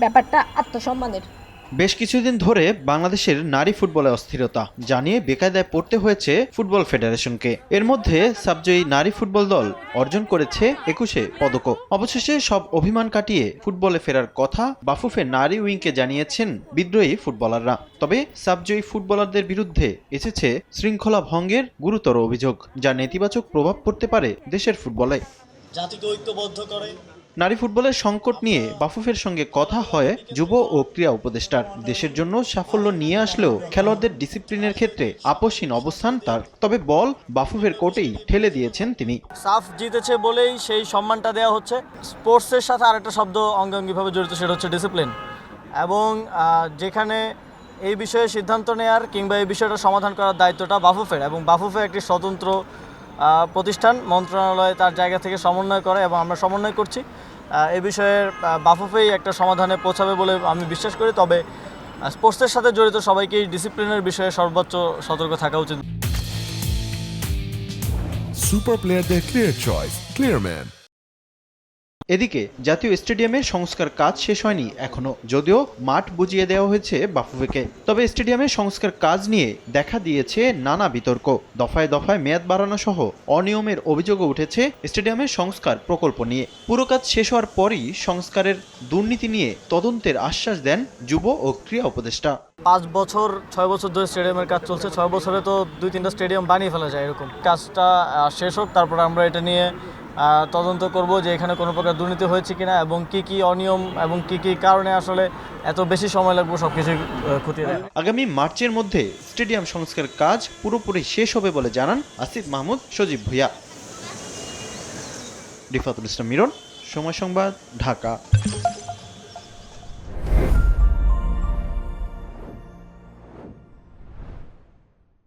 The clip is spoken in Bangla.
ব্যাপারটা আত্মসম্মানের। বেশ কিছুদিন ধরে বাংলাদেশের নারী ফুটবলে অস্থিরতা জানিয়ে বেকায়দায় পড়তে হয়েছে ফুটবল ফেডারেশনকে। এর মধ্যে সাবজয়ী নারী ফুটবল দল অর্জন করেছে একুশে পদক অবশেষে সব অভিমান কাটিয়ে ফুটবলে ফেরার কথা বাফুফে নারী উইংকে জানিয়েছেন বিদ্রোহী ফুটবলাররা। তবে সাবজয়ী ফুটবলারদের বিরুদ্ধে এসেছে শৃঙ্খলা ভঙ্গের গুরুতর অভিযোগ যা নেতিবাচক প্রভাব পড়তে পারে দেশের ফুটবলে। জাতিকে ঐক্যবদ্ধ করে নারী ফুটবলের সংকট নিয়ে বাফুফের সঙ্গে কথা হয় যুব ও ক্রীড়া উপদেষ্টার। দেশের জন্য সাফল্য নিয়ে আসলেও খেলোয়াড়দের ডিসিপ্লিনের ক্ষেত্রে আপসহীন অবস্থান তার। তবে বল বাফুফের কোর্টেই ঠেলে দিয়েছেন তিনি। সাফ জিতেছে বলেই সেই সম্মানটা দেওয়া হচ্ছে। স্পোর্টসের সাথে আরেকটা শব্দ অঙ্গাঙ্গিভাবে জড়িত, সেটা হচ্ছে ডিসিপ্লিন এবং যেখানে এই বিষয়ে সিদ্ধান্ত নেয়ার কিংবা এই বিষয়টা সমাধান করার দায়িত্বটা বাফুফের। এবং বাফুফে একটি স্বতন্ত্র প্রতিষ্ঠান মন্ত্রণালয় তার জায়গা থেকে সমন্বয় করে এবং আমরা সমন্বয় করছি। এ বিষয়ে বিষয়ের বাফুফেই একটা সমাধানে পৌঁছাবে বলে আমি বিশ্বাস করি। তবে স্পোর্টসের সাথে জড়িত সবাইকেই ডিসিপ্লিনের বিষয়ে সর্বোচ্চ সতর্ক থাকা উচিত। সুপার প্লেয়ারদের ক্লিয়ার চয়েস ক্লিয়ারম্যান এদিকে, জাতীয় স্টেডিয়ামের সংস্কার কাজ শেষ হয়নি এখনও, যদিও মাঠ বুঝিয়ে দেওয়া হয়েছে বাফুফেকে। তবে স্টেডিয়ামের সংস্কার কাজ নিয়ে দেখা দিয়েছে নানা বিতর্ক। দফায় দফায় মেয়াদ বাড়ানো সহ অনিয়মের অভিযোগও উঠেছে স্টেডিয়ামের সংস্কার প্রকল্প নিয়ে। পুরো কাজ শেষ হওয়ার পরই সংস্কারের দুর্নীতি নিয়ে তদন্তের আশ্বাস দেন যুব ও ক্রীড়া উপদেষ্টা। পাঁচ বছর, ছয় বছর ধরে স্টেডিয়ামের কাজ চলছে, ছয় বছরে তো দুই তিনটা স্টেডিয়াম বানিয়ে ফেলা যায় এরকম। কাজটা শেষ হোক, তারপর আমরা এটা নিয়ে তদন্ত করব যে এখানে কোনো প্রকার দুর্নীতি হয়েছে কিনা এবং কি কি অনিয়ম এবং কি কি কারণে আসলে এত বেশি সময় লাগবে সব কিছু খতিয়ে আগামী মার্চের মধ্যে স্টেডিয়াম সংস্কার কাজ পুরোপুরি শেষ হবে বলে জানান আসিফ মাহমুদ, সজীব ভুইয়া। রিফাতুল ইসলাম মিরন, সময় সংবাদ, ঢাকা।